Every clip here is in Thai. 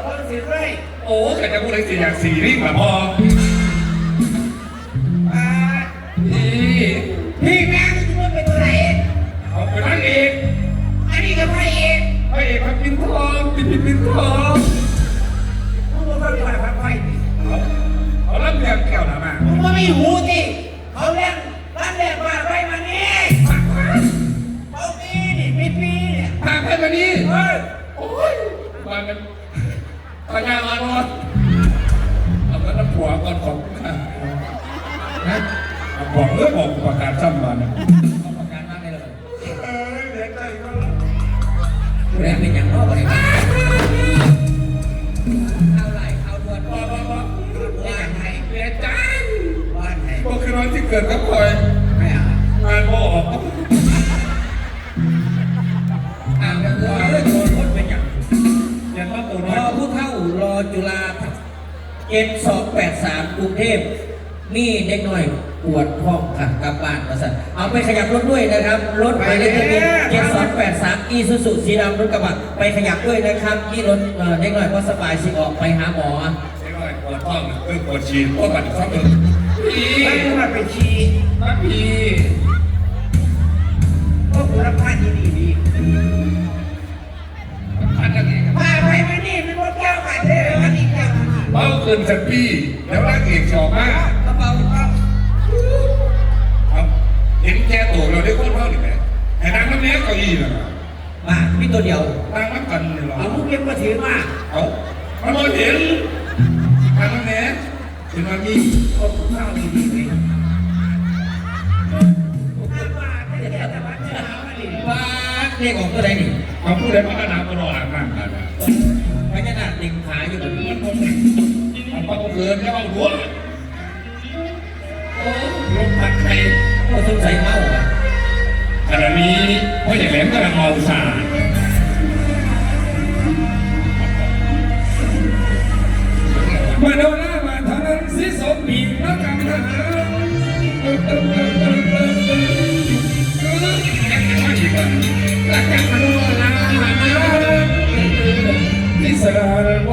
ดคนสิเลยโอ้แต่จะพูดอะไรสิอยากสีริ่งละพออ่านี่พี่แม่งจะเป็นตัวไหนเอาไปนั่งเอกอันนี้ก็พระเอกพระเอกพักปินทองปินปินปินทองมึงก็ไม่ได้พระไฟดิเอาเอาลำเลียงแก้วหนามามึงก็ไม่หูดิเขาเล่นร้านแรกมาไฟมานี่เขาปีนี่ปีปีเนี่ยพาไปมานี่เฮ้ยโอ้ยมามัน พญาอนนเอามาน้ำผัวก่อนของนะบอกเรื่อบอกประกาศซ้ำมานะเอาประกันมาได้เลยเออเด็กใจก็ผู้ใดเป็นอย่างนอกอไรกันเข้าไหลเข้าดวนบอบอกบอกบ้านไหนเสียใจบ้านไหนก็คือน้อยที่เกิดกับคอยไม่เอะงานบ่ออก จุฬาเจ็ดสองแปดสามกรุงเทพมีเด็กหน่อยปวดท้องขัดกลับบ้านมาสั่นเอาไปขยับรถด้วยนะครับ รถหมายเลขทะเบียนเจ็ดสองแปดสามอีซูซูสีดำรถกระบะไปขยับด้วยนะครับที่รถเอ่อเด็กหน่อยก็สบายสิออกไปหาหมอไอ้น้อยปวดท้องเออปวดฉี่ปวดบัตรเข้าเออพี่ไม่ได้มาไปชี้มาพี่ก็คุณภาพดีดี มาเบ้าเกินสักพี่แล้วร่างเอกชอบมากกระเป๋าครับเอาเห็นแค่ตัวเราได้คนเท่าหรือไงไอ้นางน้ำเนี้ยเก้าอี้น่ะมาพี่ตัวเดียวนางน้ำกันนี่หรอเอาลูกเก็บมาถือมาเอามันมาเห็นนางน้ำเนี้ยเห็นมามีก็คุณภาพดีดีเลยมาไม่ได้แต่ว่าจะหามาดิว้าเลขออกตัวใดนี่เขาพูดได้พัฒนาก็รออ่านนั่งกัน เอาเกินแล้วเอาหัวโอ้ลมพัดใครก็สงสัยเมาอะขณะนี้พ่อใหญ่แหลมกำลังเมาสามาโดนหน้ามาเท่านั้นสิสมบีนักการทหารรักกันมโนลาที่สารว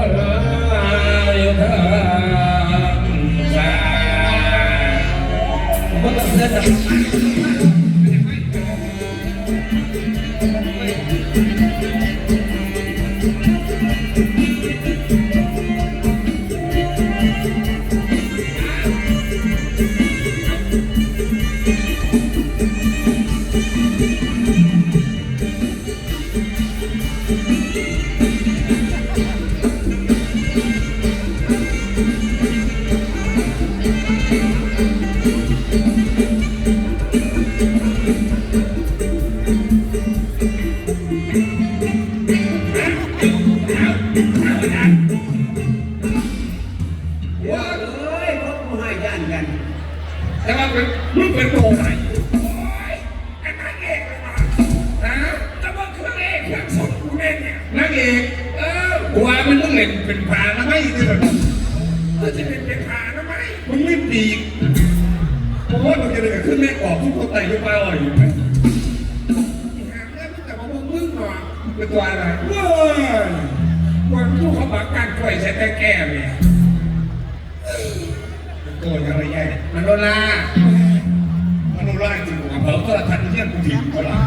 มึงเป็นโตไหนไอ้นางเอกเลยนะนะแต่ว่าเครื่องเอกเครื่องสมกูเองเนี่ยนางเอกเออกูว่ามันต้องเล่นเป็นพานะไม่คือแบบเออจะเป็นเป็นพานะไม่มึงไม่ปีกผมว่ามันจะเลยขึ้นไม่ออกทุกคนไต่ยกไปอ่อยอยู่ไหมหาได้แต่ว่ามึงมึงหรอเป็นตัวอะไรเว้ยวันทุกขบักการกล้วยใช้แต่แก้มเนี่ย น์ที่ยังกูถิ่นก็ละ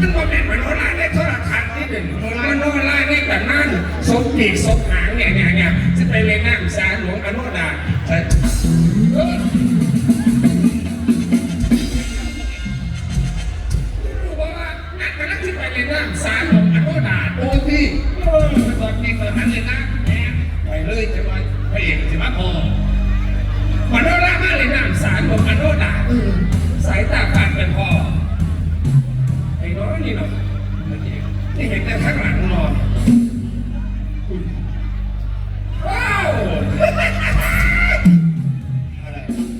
มันว่าเป็นมโนราในโทรทัศน์นี่เป็นมโนรามโนราในแบบนั้นสมปีกสมหางเนี่ยเนี่ยเนี่ยจะไปเรียนน้ำสารหลวงอนุดาใช่เออรู้ว่านักกันนักที่ไปเรียนน้ำสารหลวงอนุดาโอ้ที่เออตอนนี้เปิดหันเลยนะแหมไปเลยจะไปเอกจะมาพอมโนรามาเลยนามสารของมโนดาสายตาผ่านเป็นพอ แต่ข้างหลังนอนว้าวอะไร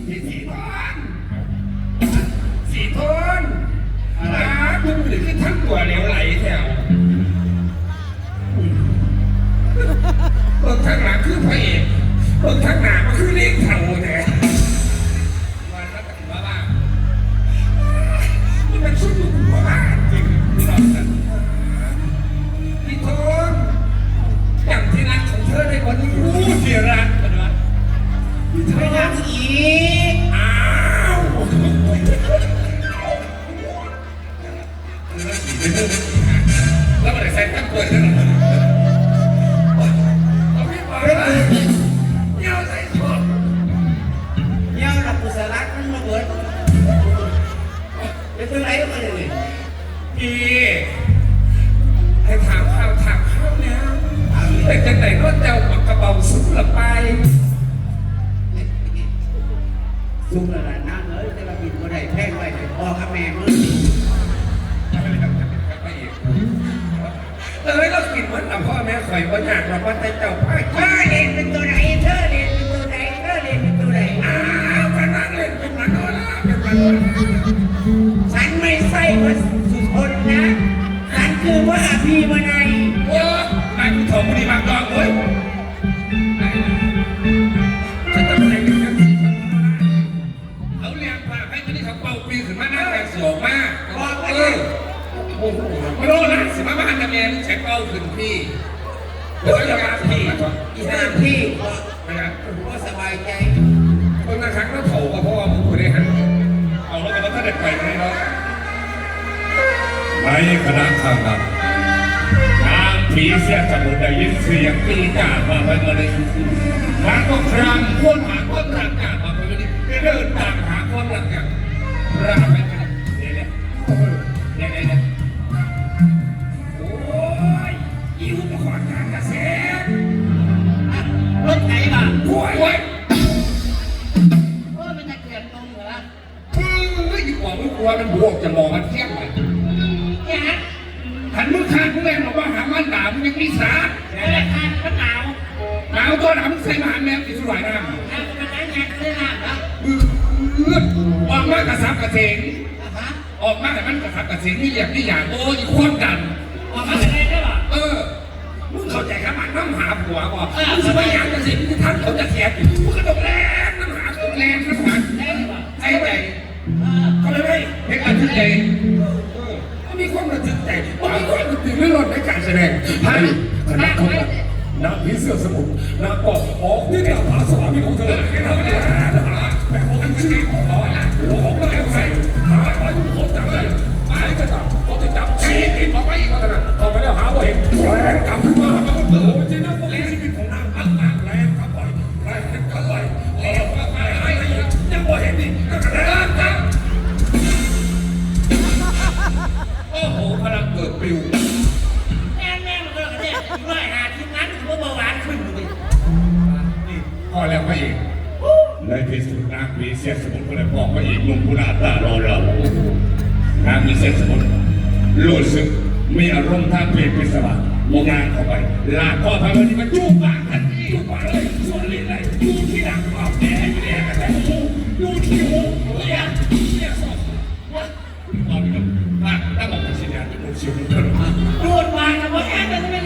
มีสีทอนสีทอนอะไรดูหรือทั้งตัวเหลวไหลแถวเบิ่งข้างหลังคือพระเอกเบิ่งข้างหน้า ไม่ยังอีกอ้าวแล้วมันใส่ตั้งตัวกันเอาพี่บอลเยาใส่ตัวเย้าหลับกุศลมันมาเบิดเป็นตัวไหนมาเลยพี่ ว่าสุทนนะฉันคือว่าพี่มาในโอ้นายผู้ถมดีมากดอกเว้ยฉันจะไปเรียนกันเขาเรียนพาให้คนที่เขาเป่าปีขึ้นมาหน้าแรงเสียวมากเออโอ้โหไม่รู้นะสิมาบ้านจะแม่ใช้เป่าขึ้นพี่เดี๋ยวจะมาพี่อีห้าพี่ก็นะครับก็สบายใจคนละครั้ง คณะข้างนั้นางผีเสียสมุนได้ยินเสียงปีกามาเป็นมาเลยนางก็ครางคนหาคนรักกามาเป็นมาเลยเดินตามหาคนรักกันราไปกันเนี่ มันกระซับกระเสงนี่อย่างนี่อย่างโอ้ยความดันออกมาจะได้ได้ป่ะเออมึงเข้าใจครับมันน้ำหาผัวก่อนมึงจะไปอยากจะสิมึงจะทันเขาจะเสียมึงก็ต้องแรงน้ำหาต้องแรงน้ำหาได้ป่ะไอ้ใจเออเขาเลยไม่เห็นการทึกใจมันมีความระทึกใจมันมีความตื่นเรื่องในการแสดงให้คณะข้างนั้นนางผีเสื้อสมุทรนางก็ออกที่ตามหาสามีของเธอแต่ของอันชื่อของน้อยของนายใส่ห หายก็จับก็จะจับชี้ติดออกไปอีกก็จะเข้าไปแล้วหาว่าเห็นแรงกลับมามันก็เติมจริงนะพวกนี้ชีวิตของนางอันนางแรงครับบ่อยแรงกันบ่อยเออว่าไปให้ยังบ่เห็นดิก็แรงครับโอ้โหพลังเกิดปลิวแม่แม่มันก็เนี่ยร้อยหาทีมงานถือว่าเบาหวานขึ้นเลยนี่พ่อแล้วพระเอกในที่สุดนางมีเสียสมุนก็เลยบอกพระเอกหนุ่มผู้หน้าตารอเรา หามีเซ็กสมุนรู้สึกมีอารมณ์ท่างเพศเป็นสว่างมองงานเข้าไป ลากพ่อพาวันนี้มาจูบปากทันทีจูบปากเลยส่วนลิ้นไหลยจูบที่หลังออกแดงแดงกันแต่หูจูบที่หูเรียกเรียกสองตอนนี้ก็ตั้งตั้งบอกว่าสิ่งนี้มันเชื่อมันเกินดูดปางกับว่าแอนจะไม่เลี้ย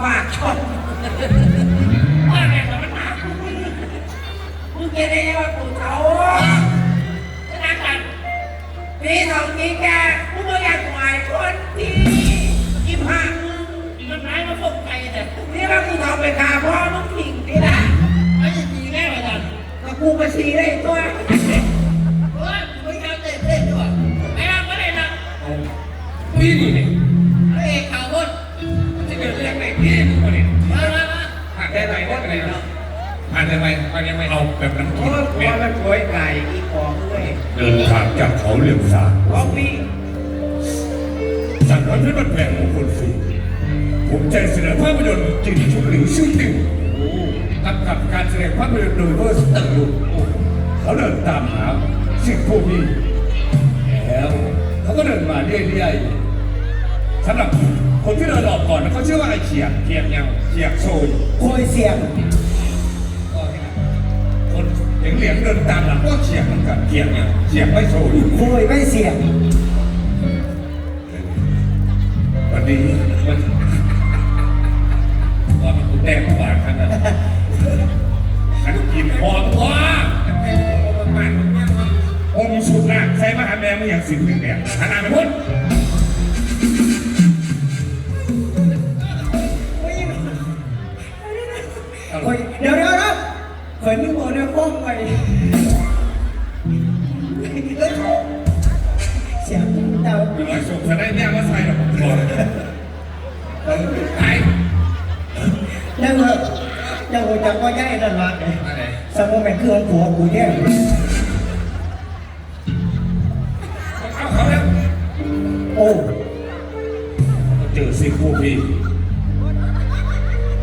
อีบ้าชอบว่าแม่งมันหนามึงเกเรว่าปู่เฒ่าจะนั่งกันปีเฒ่าปีแกมึงไม่อยากหวายคนที่อีพังมันร้ายมาพวกไปแต่นี่ว่ากูเฒ่าไปฆ่าพ่อมึงทิ้งนี่นะไม่ใช่ทีแน่เหมือนกันก็กูมาชีได้ตัว ผ่านได้ไหมผ่านได้ไหมเอาแบบนั้นโอ้คิดยเนี่ยมันสวยไก่อีกของด้วยเดินทางจากเขาเหลี่ยมสาของพี่สั่งร้อยเพชรบันแพงมงคลสีผมใจเสนอภาพยนตร์จิตชุดหลิวชื่อติ่งกำกับการแสดงภาพยนตร์โดยเวอร์สตังลุนเขาเดินตามหาสิ่งพวกนี้แล้วเขาก็เดินมาเรื่อยๆสำหรับคนที่เดินออกก่อนนะเขาชื่อว่าไอ้เขียดเกียบเงาเขียดโซยโคยเสียง คนอย่างเหลียงเดินตามหลังก็เฉียงมันกับเกียงเนี่ยเฉียงไม่โชว์อยู่คุยไม่เสียงวันนี้มันว่ามันกูแดงกว่าขนาดฉันกินพอตัวองค์สุดนะใส่มหาแม่ไม่อยากสิ่งหนึ่งเนี่ยขนาดไม่พ้นโอ้ยเดี๋ยวเดี๋ยว นะเคยนึกว่าเนี่ยฟ้องไปเสียงเดาเป็นร้อยศพจะได้แม่มาใส่หรอกผมบอกเออไอ้ยังเหรอยังหัวจักว่าย่ายนั่นละเนี่ยอะไรสมมติเป็นเครื่องผัวกูเนี่ยเอาเขาแล้วโอ้เจอสิคู่พี่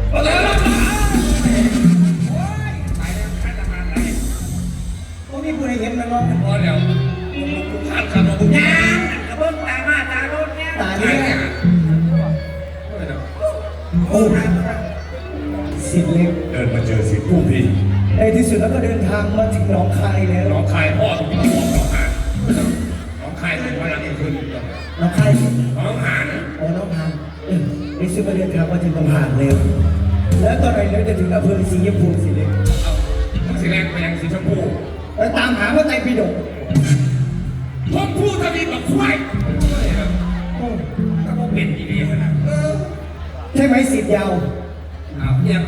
เอาแล้ว เห็นมันร้องพอแล้วข้าขับรถยางกระเบื้องตามาตาโน้นเนี่ยตาตายเนี่ยเนี่ยโอ้สิเล็กเดินมาเจอสิคู่พี่ในที่สุดแล้วก็เดินทางมาถึงหนองคายแล้วน้องคายพ่อต้องบอกน้องหานน้องคายเป็นพลังขึ้นหนองคายน้องหานโอ้น้องทางเออในสุดก็เดินทางมาถึงลำหานแล้วแล้วตอนไหนเราจะถึงอำเภอสีชมพูสิเล็กเอาสีแดงไปยังสีชมพู ไปตามหาพระไตรปิฎกผมพูดทวีแบบควายโอ้ถ้าผมเป็นอีนี่ขนาดเออใช่ไหมสิทธิ์ยาวเอาเนี่ย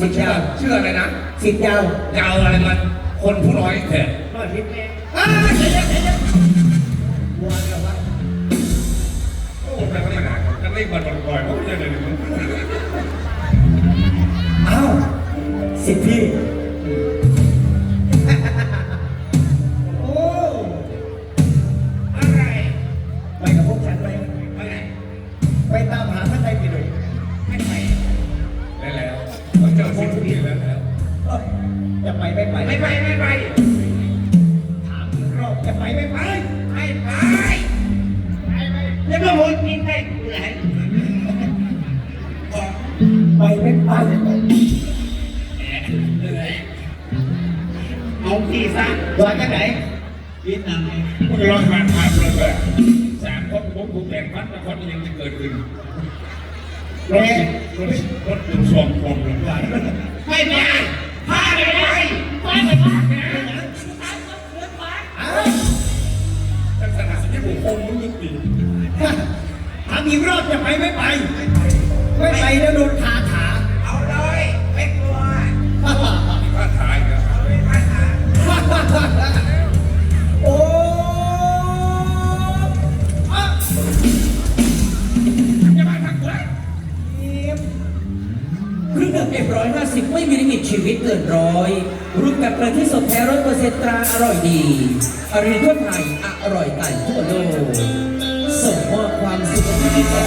มันเชื่อเชื่ออะไรนะสิทธิ์ยาวจะเอาอะไรมาคนผู้น้อยแท้รอดทิพย์เนี่ยอ้าวเดี๋ยวเดี๋ยวเดี๋ยววัวเนี่ยวัวโอ้แต่ก็ไม่หนักจะเล่นบอลบอลบอยเพราะไม่ใช่เลยมึงอ้าวสิทธิ์พี่ ไม่ไปไม่ไปถามอีกรอบจะไปไม่ไปไม่ไปแล้วก็หมดกินได้ไหนไปไม่ไปเอาที่ซะว่าจากไหนวิทย์นามไงมึงลองผ่านผ่านเลยเลยสามคนผมถูกแบ่งพันละคนยังจะเกิดขึ้นรถรถรถดูสองคนเลยไม่ไปพาไปไปไปไปไปอ้า ลักษณะที่ผมคงมึงดีถามอีกรอบจะไปไม่ไป ไม่ไปแล้วโดนคาถา เอาเลยไม่กลัวถ้าถ่ายนะโอ้อะอ ร้อยห้าสิบไม่มีลิมิตชีวิตเกินร้อยรูปแบบประเทศสดแท้ร้อยเปอร์เซ็นต์ตราอร่อยดีอร่อทั่วไทยอร่อยไก่ทั่วโลกส่งมอบความสุขที่ต่อ